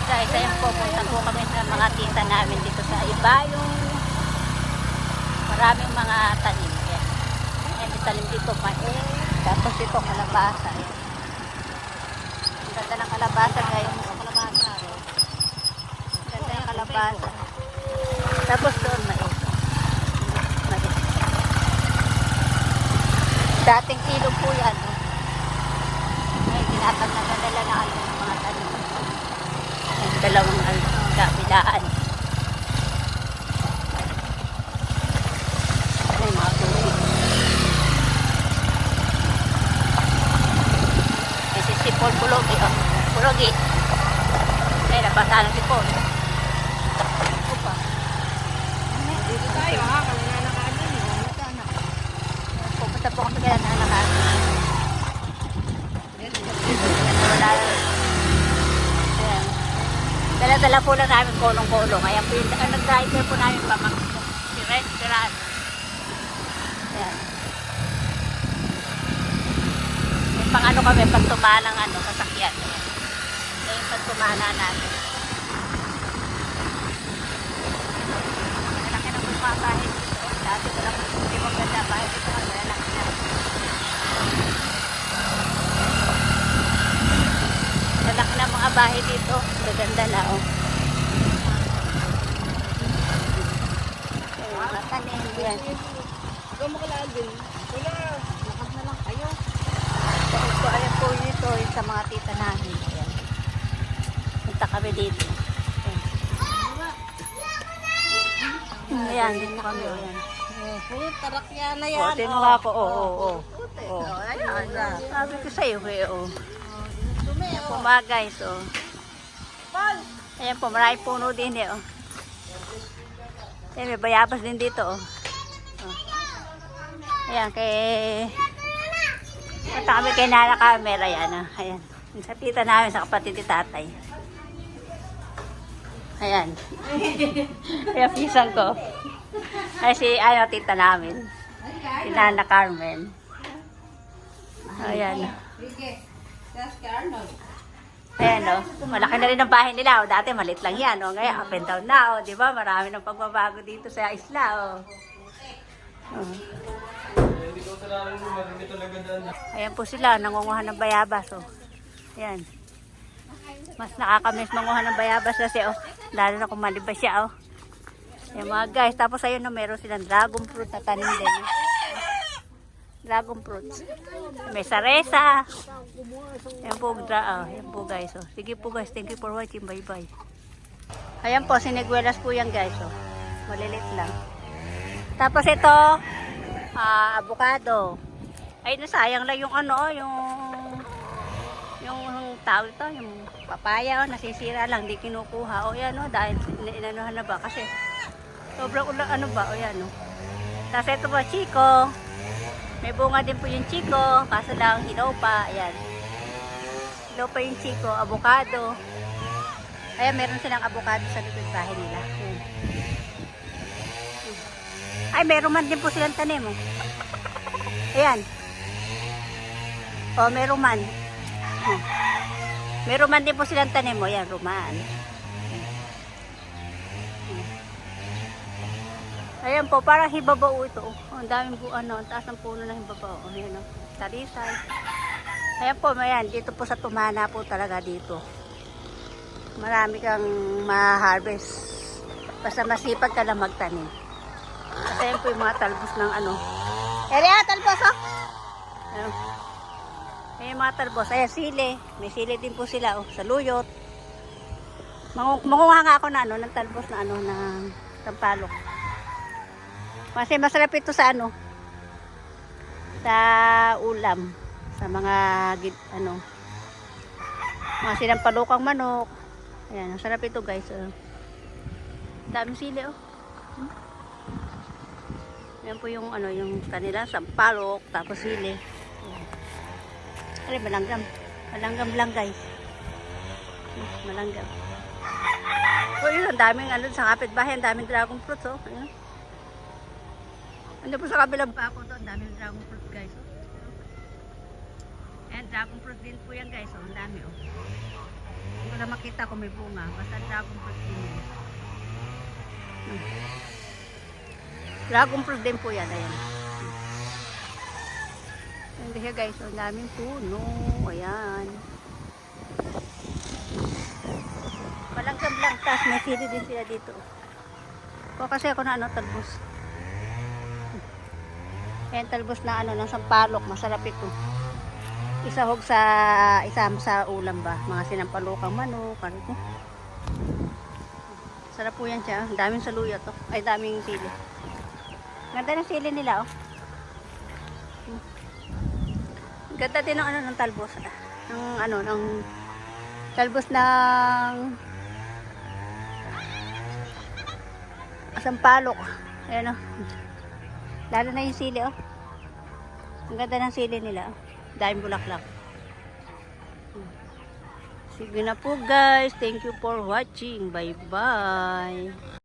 guys, ayun po, punta po kami sa mga tita namin dito sa iba yung maraming mga tanim. Yan. Ayan, may tanim dito pa eh. Tapos dito kalabasa. Ayan. Ang ganda ng kalabasa guys. Ang kalabasa. oh. Ang ganda ng kalabasa. Tapos doon mais. Mais. Dating ilog po yan. oh. Ay, tinatag na nadala na ano ng mga tanim. Ang dalawang kabilaan. Ay, mga tubig. Ay, si Sipol Pulogi, oh. Pulogi. Ay, nabasa na si Paul. Opa. Dito tayo ha, kanina nakaano niyo. Sana. Pupunta po kami kaya na anak Wala. Ayan. Dala-dala po lang namin kulong-kulong. Ayan po yung ang nag-driver po namin pamang si restaurant. Ayan. May pang ano kami, pang tumanang ano, sasakyan. Ayan. Ito yung pang tumana namin. Malaki na po yung mga bahay dito. Dati ko lang hindi maganda bahay dito. Malaki na. Lalaki na mga bahay dito. Gaganda na, oh. Ayun, mga tanim, yan. Ikaw mo kalagin. Wala. Lakas na lang kayo. So, ito, ayan po yung sa mga tita namin. Ayan. Punta kami dito. Ayan, ayan dito kami, oh, ayan. Oh, tarakya na Oh, yan. tingnan mo ako, oo, oo, oo. Oh, ayan. Sabi ko sa'yo, eh, oh. Ayan po oh. mga guys, oh. Ayan po, maraming puno din eh, oh. Ayan, may bayabas din dito, oh. oh. Ayan, kay... Punta kami kay Nana Camera, ayan, ah. Ayan. Yung Sa tita namin, sa kapatid ni tatay. Ayan. Ayan, pisang ko. Ay, si, ano, tita namin. Si Nana Carmen. Ayan. Ayan o, malaki na rin ang bahay nila. O, dati malit lang yan. O, ngayon up and down na. O, di ba? Marami ng pagbabago dito sa isla. O. O. Ayan po sila, nangunguha ng bayabas. O. Ayan. Mas nakakamiss manguha ng bayabas kasi, o. Lalo na kung malibas siya, o. Ayan mga guys. Tapos ayun na, meron silang dragon fruit na tanim din. o. Dragon fruits. May saresa. Ayan po, dra ah, ayan po guys. Oh. Sige po guys, thank you for watching. Bye bye. Ayan po, siniguelas po yan guys. Oh. Malilit lang. Tapos ito, ah, avocado. Ay, nasayang lang yung ano, oh, yung yung tawag ito, yung papaya, oh, nasisira lang, di kinukuha. O yan, oh, dahil in- inanuhan na ba? Kasi sobrang ulan, ano ba? O yan, oh. Tapos ito po, chiko. May bunga din po yung chiko, kaso lang hilaw pa. Ayan. Hilaw pa yung chiko, avocado. Ayan, meron silang avocado sa likod bahay nila. Ay, meron man din po silang tanim. Oh. Ayan. Oh, meron man. Oh. Meron man din po silang tanim. Oh, ayan, ruman. Ayan po, parang hibabao ito. Oh, ang daming bu ano, ang taas ng puno ng hibabao. Oh, ayan oh. Talisay. Ayan po, ayan, dito po sa Tumana po talaga dito. Marami kang ma-harvest. Basta masipag ka lang magtanim. Kasi ayan po yung mga talbos ng ano. Ere, talbos oh! Ayan. Ayan mga talbos. Ayan, sili. May sili din po sila oh, sa luyot. Mangu manguha nga ako na ano, ng talbos na ano, ng tampalok. Kasi masarap ito sa ano, sa ulam, sa mga ano, mga sinampalukang manok. Ayan, ang sarap ito guys. Oh. Daming sili oh. Hmm. Yan po yung ano, yung kanila, sampalok, tapos sili. Ay, malanggam. Malanggam lang guys. Hmm, Malanggam. Oh, yun, ang daming ano sa kapitbahay, ang daming dragon fruits oh. Ayan. Ano po sa kabilang pa ako doon, daming dragon fruit guys. Oh. Ayan, dragon fruit din po yan guys. Oh, ang dami oh. Hindi ko na makita kung may bunga. Basta dragon fruit din yan. Hmm. Dragon fruit din po yan. Ayan. And here guys, ang daming puno. Ayan. Malangkam lang. Tapos may sili din sila dito. Ko kasi ako na ano, talbos. Ayan, na ano, ng sampalok. Masarap ito. Isahog sa, isama sa ulam ba? Mga sinampalokang manok. Ano ito? Sarap po yan siya. Ang daming saluya to. Ay, daming sili. Ganda ng sili nila, oh. Hmm. Ganda din ng ano ng talbos. Ng ano, ng talbos ng sampalok. Ayan, oh. Lalo na yung sili, oh. Ang ganda ng sili nila, oh. Daming bulaklak. Sige na po guys. Thank you for watching. Bye-bye.